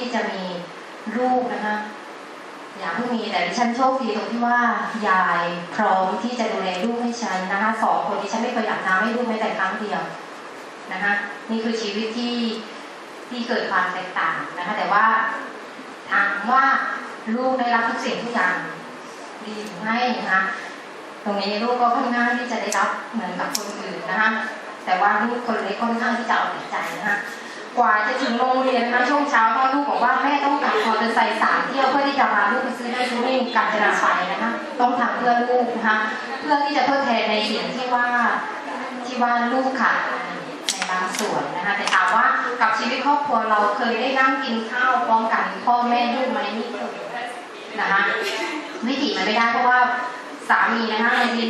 ที่จะมีลูกนะคะอย่าเพิ่งมีแต่ดิฉันโชคดีตรงที่ว่ายายพร้อมที่จะดูแลลูกให้ฉันนะคะสองคนดิฉันไม่เคยอยากน้ำให้ลูกแม้แต่ครั้งเดียวนะคะนี่คือชีวิตที่ที่เกิดความแตกต่างนะคะแต่ว่าถามว่าลูกได้รับทุกสิ่งทุกอย่างดีหรือไม่นะคะตรงนี้ลูกก็ค่อนข้างที่จะได้รับเหมือนกับคนอื่นนะคะแต่ว่าลูกคนเล็กค่อนข้างที่จะเอาแต่ใจนะคะ กว่าจะถึงโรงเรียนนะช่วงเช้าพ่อลูกบอกว่าแม่ต้องขับมอเตอร์ไซค์สามเที่ยวเพื่อที่จะพาลูกไปซื้อได้ซื้อนี่กลับจะนาไปนะคะต้องทำเพื่อลูกนะคะเพื่อที่จะทดแทนในสิ่งที่ว่าที่ว่าลูกขาดในบางส่วนนะคะแต่ถามว่ากับชีวิตครอบครัวเราเคยได้นั่งกินข้าวพร้อมกันพ่อแม่ลูกไหมนี่คือนะคะวิถีมันไม่ได้เพราะว่าสามีนะคะบางที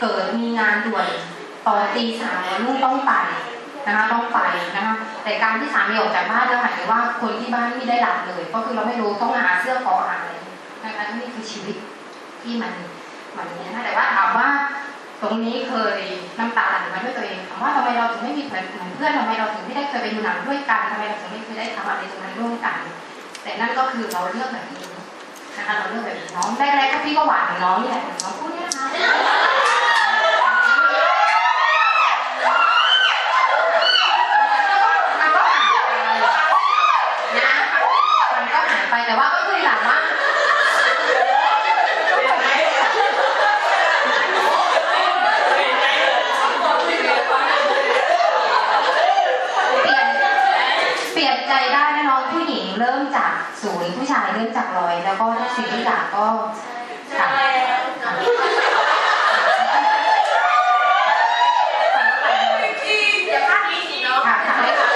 เกิดมีงานด่วนตอนตีสามลูกต้องไปนะคะต้องไปนะคะ แต่การที่สามีออกจากบ้านแล้วหมายถึงว่าคนที่บ้านไม่ได้หลับเลย ก็คือเราไม่รู้ต้องหาเสื้อคอหาอะไรนะคะนี่คือชีวิตที่มันมันเนี้ยนะแต่ว่าถามว่าตรงนี้เคยน้ำตาไหลมาด้วยตัวเองถามว่าทำไมเราถึงไม่มีเพื่อนเหมือนเพื่อนทำไมเราถึงไม่ได้เคยไปดูหนังด้วยกันทำไมเราถึงไม่เคยได้ทำอะไรตรงนั้นร่วมกัน แต่นั่นก็คือเราเลือกแบบนี้นะคะเราเลือกแบบนี้น้องแรกๆก็พี่ก็หวานน้องนี่แหละน้องพูดเนี่ยนะคะมันก็หายไปนะมันก็หายไป แต่ว่าก็คือหลังว่า เปลี่ยนเปลี่ยนใจได้นะน้องผู้หญิงเริ่มจากศูนย์ผู้ชายเริ่มจากร้อยแล้วก็ทุกสิ่งทุกอย่างก็ค่ะค่ะค่ะไม่ค่ะ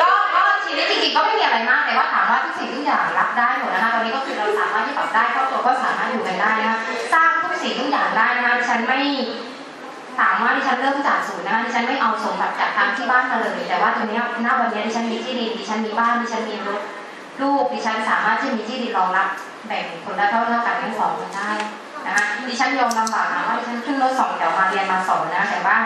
ก็ก็ชีวิตจริงๆก็ไม่มีอะไรมากแต่ว่าถามว่าทุกสิ่งทุกอย่างรับ ได้หมดนะคะตอนนี้ก็คือเราสามารถที่ปรับได้ครอบครัวก็สามารถอยู่กันได้นะคะสร้างทุกสิ่งทุกอย่างได้นะคะฉันไม่ถามว่าดิฉันเริ่มจากศูนย์นะคะดิฉันไม่เอาสมบัติจากทางที่บ้านมาเลย แต่ว่าตรงนี้ณวันนี้ดิฉันมีที่ดินดิฉันมีบ้านดิฉันมีรถลูกดิฉันสามารถที่มีที่ดินรองรับแบ่งคนละเท่าเท่ากันทั้งสองคนได้นะคะดิฉันยอมลำบากนะว่าดิฉันขึ้นรถสองแถวมาเรียนมาสอนนะแต่ว่า